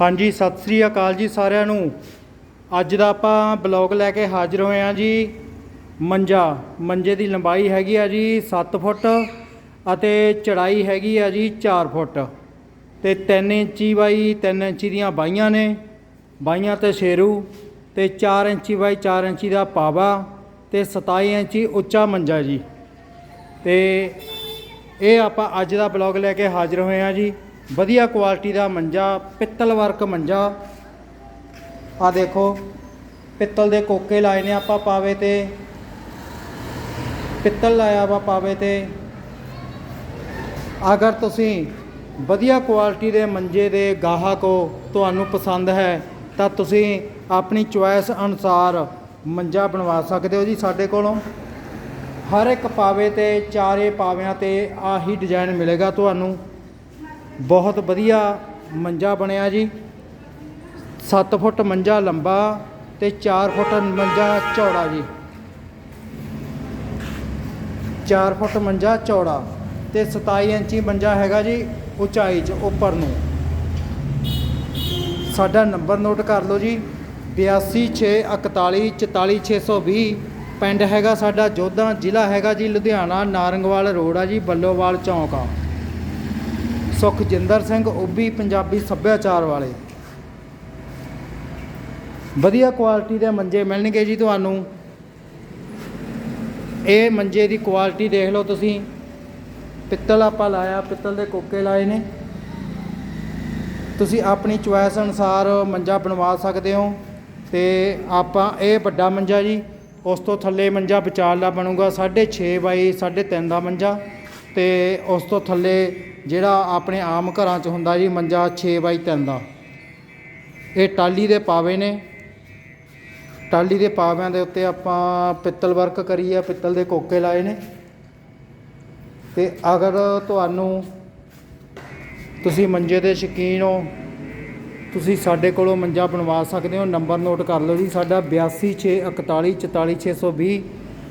ਹਾਂਜੀ, ਸਤਿ ਸ੍ਰੀ ਅਕਾਲ ਜੀ ਸਾਰਿਆਂ ਨੂੰ। ਅੱਜ ਦਾ ਆਪਾਂ ਬਲੌਗ ਲੈ ਕੇ ਹਾਜ਼ਰ ਹੋਏ ਹਾਂ ਜੀ। ਮੰਜਾ, ਮੰਜੇ ਦੀ ਲੰਬਾਈ ਹੈਗੀ ਆ ਜੀ 7 ਫੁੱਟ ਅਤੇ ਚੜਾਈ ਹੈਗੀ ਆ ਜੀ 4 ਫੁੱਟ। ਤੇ 3 ਇੰਚੀ ਬਾਈ 3 ਇੰਚੀ ਦੀਆਂ ਬਾਈਆਂ ਨੇ, ਬਾਈਆਂ ਤੇ ਸ਼ੇਰੂ ਤੇ 4 ਇੰਚੀ ਬਾਈ 4 ਇੰਚੀ ਦਾ ਪਾਵਾ ਤੇ 27 ਇੰਚੀ ਉੱਚਾ ਮੰਜਾ ਜੀ। ਤੇ ਇਹ ਆਪਾਂ ਅੱਜ ਦਾ ਬਲੌਗ ਲੈ ਕੇ ਹਾਜ਼ਰ ਹੋਏ ਹਾਂ ਜੀ। ਵਧੀਆ ਕੁਆਲਿਟੀ ਦਾ ਮੰਜਾ, ਪਿੱਤਲ ਵਰਕ ਮੰਜਾ। ਆ ਦੇਖੋ, ਪਿੱਤਲ ਦੇ ਕੋਕੇ ਲਾਏ ਨੇ ਆਪਾਂ ਪਾਵੇ ਤੇ। ਪਿੱਤਲ ਲਾਇਆ ਵਾ ਪਾਵੇ ਤੇ। ਅਗਰ ਤੁਸੀਂ ਵਧੀਆ ਕੁਆਲਿਟੀ ਦੇ ਮੰਜੇ ਦੇ ਗਾਹਕ ਹੋ, ਤੁਹਾਨੂੰ ਪਸੰਦ ਹੈ, ਤਾਂ ਤੁਸੀਂ ਆਪਣੀ ਚੁਆਇਸ ਅਨੁਸਾਰ ਮੰਜਾ ਬਣਵਾ ਸਕਦੇ ਹੋ ਜੀ ਸਾਡੇ ਕੋਲੋਂ। ਹਰ ਇੱਕ ਪਾਵੇ ਤੇ, ਚਾਰੇ ਪਾਵਿਆਂ ਤੇ ਆਹੀ ਡਿਜ਼ਾਈਨ ਮਿਲੇਗਾ ਤੁਹਾਨੂੰ। ਬਹੁਤ ਵਧੀਆ ਮੰਜਾ ਬਣਿਆ ਜੀ। 7 ਫੁੱਟ ਮੰਜਾ ਲੰਬਾ ਤੇ 4 ਫੁੱਟ ਮੰਜਾ ਚੌੜਾ ਜੀ। 4 ਫੁੱਟ ਮੰਜਾ ਚੌੜਾ ਤੇ 27 ਇੰਚੀ ਮੰਜਾ ਹੈਗਾ ਜੀ ਉਚਾਈ 'ਚ ਉੱਪਰ ਨੂੰ। ਸਾਡਾ ਨੰਬਰ ਨੋਟ ਕਰ ਲਓ ਜੀ 8264144620 ਪਿੰਡ ਹੈਗਾ ਸਾਡਾ ਜੋਧਾ ਜ਼ਿਲ੍ਹਾ ਹੈਗਾ ਜੀ ਲੁਧਿਆਣਾ, ਨਾਰੰਗਵਾਲ ਰੋਡ ਆ ਜੀ, ਬੱਲੋਵਾਲ ਚੌਂਕ ਆ। ਸੁਖਜਿੰਦਰ ਸਿੰਘ ਓਬੀ, ਪੰਜਾਬੀ ਸੱਭਿਆਚਾਰ ਵਾਲੇ। ਵਧੀਆ ਕੁਆਲਿਟੀ ਦੇ ਮੰਜੇ ਮਿਲਣਗੇ ਜੀ ਤੁਹਾਨੂੰ। ਇਹ ਮੰਜੇ ਦੀ ਕੁਆਲਿਟੀ ਦੇਖ ਲਓ ਤੁਸੀਂ। ਪਿੱਤਲ ਆਪਾਂ ਲਾਇਆ, ਪਿੱਤਲ ਦੇ ਕੋਕੇ ਲਾਏ ਨੇ। ਤੁਸੀਂ ਆਪਣੀ ਚੁਆਇਸ ਅਨੁਸਾਰ ਮੰਜਾ ਬਣਵਾ ਸਕਦੇ ਹੋ। ਤੇ ਆਪਾਂ ਇਹ ਵੱਡਾ ਮੰਜਾ ਜੀ, ਉਸ ਤੋਂ ਥੱਲੇ ਮੰਜਾ ਵਿਚਾਲਾ ਬਣੂਗਾ 6.5 ਬਾਈ 3.5 ਦਾ ਮੰਜਾ। ਤੇ ਉਸ ਤੋਂ ਥੱਲੇ ਜਿਹੜਾ ਆਪਣੇ ਆਮ ਘਰਾਂ 'ਚ ਹੁੰਦਾ ਜੀ ਮੰਜਾ 6 ਬਾਈ 3 ਦਾ, ਇਹ ਟਾਲੀ ਦੇ ਪਾਵੇ ਨੇ। ਟਾਲੀ ਦੇ ਪਾਵਿਆਂ ਦੇ ਉੱਤੇ ਆਪਾਂ ਪਿੱਤਲ ਵਰਕ ਕਰੀ ਆ ਪਿੱਤਲ ਦੇ ਕੋਕੇ ਲਾਏ ਨੇ। ਤੇ ਅਗਰ ਤੁਹਾਨੂੰ ਤੁਸੀਂ ਮੰਜੇ ਦੇ ਸ਼ੌਕੀਨ ਹੋ, ਤੁਸੀਂ ਸਾਡੇ ਕੋਲੋਂ ਮੰਜਾ ਬਣਵਾ ਸਕਦੇ ਹੋ। ਨੰਬਰ ਨੋਟ ਕਰ ਲਓ ਜੀ, ਸਾਡਾ 8264144620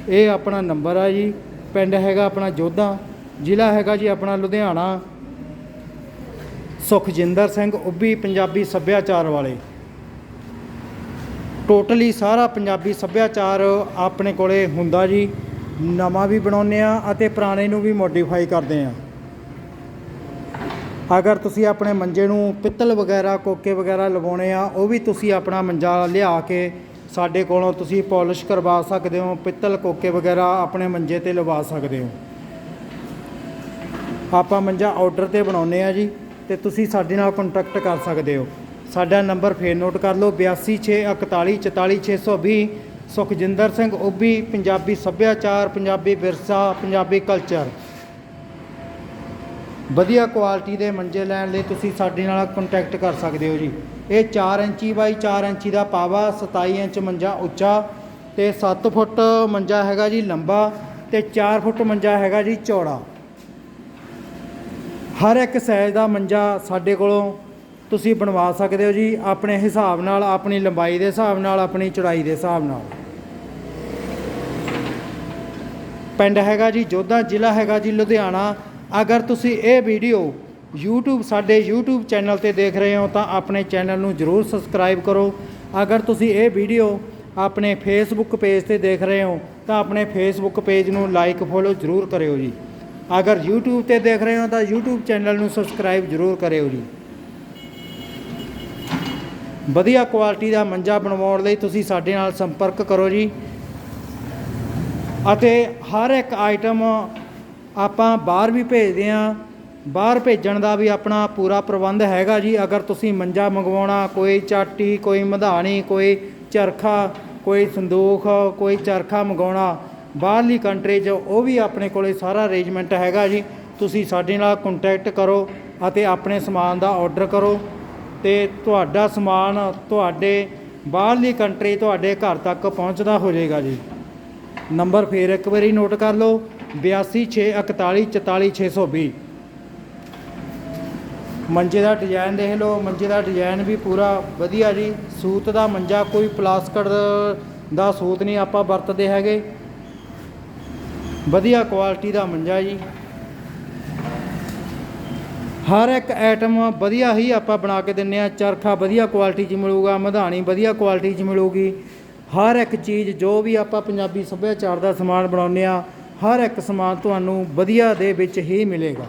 ਇਹ ਆਪਣਾ ਨੰਬਰ ਆ ਜੀ। ਪਿੰਡ ਹੈਗਾ ਆਪਣਾ ਜੋਧਾ। ਜ਼ਿਲ੍ਹਾ ਹੈਗਾ ਜੀ ਆਪਣਾ ਲੁਧਿਆਣਾ। ਸੁਖਜਿੰਦਰ ਸਿੰਘ ਉੱਬੀ ਪੰਜਾਬੀ ਸੱਭਿਆਚਾਰ ਵਾਲੇ। ਟੋਟਲੀ ਸਾਰਾ ਪੰਜਾਬੀ ਸੱਭਿਆਚਾਰ ਆਪਣੇ ਕੋਲੇ ਹੁੰਦਾ ਜੀ। ਨਵਾਂ ਵੀ ਬਣਾਉਂਦੇ ਆ ਅਤੇ ਪੁਰਾਣੇ ਨੂੰ ਵੀ ਮੋਡੀਫਾਈ ਕਰਦੇ ਆ ਅਗਰ ਤੁਸੀਂ ਆਪਣੇ ਮੰਜੇ ਨੂੰ ਪਿੱਤਲ ਵਗੈਰਾ, ਕੋਕੇ ਵਗੈਰਾ ਲਵਾਉਣੇ ਆ, ਉਹ ਵੀ ਤੁਸੀਂ ਆਪਣਾ ਮੰਜਾ ਲਿਆ ਕੇ ਸਾਡੇ ਕੋਲੋਂ ਤੁਸੀਂ ਪਾਲਿਸ਼ ਕਰਵਾ ਸਕਦੇ ਹੋ, ਪਿੱਤਲ, ਕੋਕੇ ਵਗੈਰਾ ਆਪਣੇ ਮੰਜੇ ਤੇ ਲਵਾ ਸਕਦੇ ਹੋ। ਆਪਾਂ ਮੰਜਾ ਆਰਡਰ ਤੇ ਬਣਾਉਨੇ ਆ ਜੀ, ਤੇ ਤੁਸੀਂ ਸਾਡੇ ਨਾਲ ਕੰਟੈਕਟ ਕਰ ਸਕਦੇ ਹੋ। ਸਾਡਾ ਨੰਬਰ ਫੇਰ ਨੋਟ ਕਰ ਲਓ 8264144620 ਸੁਖਜਿੰਦਰ ਸਿੰਘ ਓਬੀ, ਪੰਜਾਬੀ ਸੱਭਿਆਚਾਰ, ਪੰਜਾਬੀ ਵਿਰਸਾ, ਪੰਜਾਬੀ ਕਲਚਰ ਵਧੀਆ ਕੁਆਲਿਟੀ ਦੇ ਮੰਜੇ ਲੈਣ ਲਈ ਤੁਸੀਂ ਸਾਡੇ ਨਾਲ ਕੰਟੈਕਟ ਕਰ ਸਕਦੇ ਹੋ ਜੀ। ਇਹ 4 ਇੰਚੀ ਬਾਈ 4 ਇੰਚੀ ਦਾ ਪਾਵਾ 27 ਇੰਚ ਮੰਜਾ ਉੱਚਾ, ਤੇ 7 ਫੁੱਟ ਮੰਜਾ ਹੈਗਾ ਜੀ ਲੰਬਾ, ਤੇ 4 ਫੁੱਟ ਮੰਜਾ ਹੈਗਾ ਜੀ ਚੌੜਾ। ਹਰ ਇੱਕ ਸਾਈਜ਼ ਦਾ ਮੰਜਾ ਸਾਡੇ ਕੋਲੋਂ ਤੁਸੀਂ ਬਣਵਾ ਸਕਦੇ ਹੋ ਜੀ, ਆਪਣੇ ਹਿਸਾਬ ਨਾਲ, ਆਪਣੀ ਲੰਬਾਈ ਦੇ ਹਿਸਾਬ ਨਾਲ, ਆਪਣੀ ਚੌੜਾਈ ਦੇ ਹਿਸਾਬ ਨਾਲ। ਪਿੰਡ ਹੈਗਾ ਜੀ, ਜੋਧਾ ਜ਼ਿਲ੍ਹਾ ਹੈਗਾ ਜੀ, ਲੁਧਿਆਣਾ। ਅਗਰ ਤੁਸੀਂ ਇਹ ਵੀਡੀਓ YouTube, ਸਾਡੇ YouTube ਚੈਨਲ ਤੇ ਦੇਖ ਰਹੇ ਹੋ, ਤਾਂ ਆਪਣੇ ਚੈਨਲ ਨੂੰ ਜਰੂਰ ਸਬਸਕ੍ਰਾਈਬ ਕਰੋ। ਅਗਰ ਤੁਸੀਂ ਇਹ ਵੀਡੀਓ ਆਪਣੇ Facebook ਪੇਜ ਤੇ ਦੇਖ ਰਹੇ ਹੋ, ਤਾਂ ਆਪਣੇ Facebook ਪੇਜ ਨੂੰ ਲਾਈਕ ਫੋਲੋ ਜਰੂਰ ਕਰਿਓ ਜੀ। ਅਗਰ YouTube ਤੇ ਦੇਖ ਰਹੇ ਹੋ ਤਾਂ YouTube ਚੈਨਲ ਨੂੰ ਸਬਸਕ੍ਰਾਈਬ ਜਰੂਰ ਕਰਿਓ ਜੀ। ਵਧੀਆ ਕੁਆਲਿਟੀ ਦਾ ਮੰਜਾ ਬਣਵਾਉਣ ਲਈ ਤੁਸੀਂ ਸਾਡੇ ਨਾਲ ਸੰਪਰਕ ਕਰੋ ਜੀ। ਅਤੇ ਹਰ ਇੱਕ ਆਈਟਮ ਆਪਾਂ ਬਾਹਰ ਵੀ ਭੇਜਦੇ ਹਾਂ। ਬਾਹਰ ਭੇਜਣ ਦਾ ਵੀ ਆਪਣਾ ਪੂਰਾ ਪ੍ਰਬੰਧ ਹੈਗਾ ਜੀ। ਅਗਰ ਤੁਸੀਂ ਮੰਜਾ ਮੰਗਵਾਉਣਾ, ਕੋਈ ਚਾਟੀ, ਕੋਈ ਮਧਾਣੀ, ਕੋਈ ਚਰਖਾ, ਕੋਈ ਸੰਦੂਖ, ਕੋਈ ਚਰਖਾ ਮੰਗਵਾਉਣਾ ਬਾਹਰਲੀ ਕੰਟਰੀ 'ਚ ਉਹ ਵੀ ਆਪਣੇ ਕੋਲੇ ਸਾਰਾ ਅਰੇਂਜਮੈਂਟ ਹੈਗਾ ਜੀ। ਤੁਸੀਂ ਸਾਡੇ ਨਾਲ ਕੰਟੈਕਟ ਕਰੋ ਅਤੇ ਆਪਣੇ ਸਮਾਨ ਦਾ ਆਰਡਰ ਕਰੋ। ਤੇ ਤੁਹਾਡਾ ਸਮਾਨ ਤੁਹਾਡੇ ਬਾਹਰਲੀ ਕੰਟਰੀ, ਤੁਹਾਡੇ ਘਰ ਤੱਕ ਪਹੁੰਚਦਾ ਹੋ ਜਾਏਗਾ ਜੀ। ਨੰਬਰ ਫੇਰ ਇੱਕ ਵਾਰੀ ਨੋਟ ਕਰ ਲਓ 8264144620 ਮੰਜੇ ਦਾ ਡਿਜ਼ਾਈਨ ਦੇਖ ਲਓ, ਮੰਜੇ ਦਾ ਡਿਜ਼ਾਈਨ ਵੀ ਪੂਰਾ ਵਧੀਆ ਜੀ। ਸੂਤ ਦਾ ਮੰਜਾ ਕੋਈ ਪਲਾਸਟਿਕ ਦਾ ਸੂਤ ਨਹੀਂ ਆਪਾਂ ਵਰਤਦੇ ਹੈਗੇ। ਵਧੀਆ ਕੁਆਲਿਟੀ ਦਾ ਮੰਜਾ ਜੀ। ਹਰ ਇੱਕ ਆਈਟਮ ਵਧੀਆ ਹੀ ਆਪਾਂ ਬਣਾ ਕੇ ਦਿੰਨੇ ਆ। ਚਰਖਾ ਵਧੀਆ ਕੁਆਲਿਟੀ 'ਚ ਮਿਲੂਗਾ, ਮਧਾਣੀ ਵਧੀਆ ਕੁਆਲਿਟੀ 'ਚ ਮਿਲੂਗੀ। ਹਰ ਇੱਕ ਚੀਜ਼, ਜੋ ਵੀ ਆਪਾਂ ਪੰਜਾਬੀ ਸੱਭਿਆਚਾਰ ਦਾ ਸਮਾਨ ਬਣਾਉਂਦੇ ਆ, ਹਰ ਇੱਕ ਸਮਾਨ ਤੁਹਾਨੂੰ ਵਧੀਆ ਦੇ ਵਿੱਚ ਹੀ ਮਿਲੇਗਾ।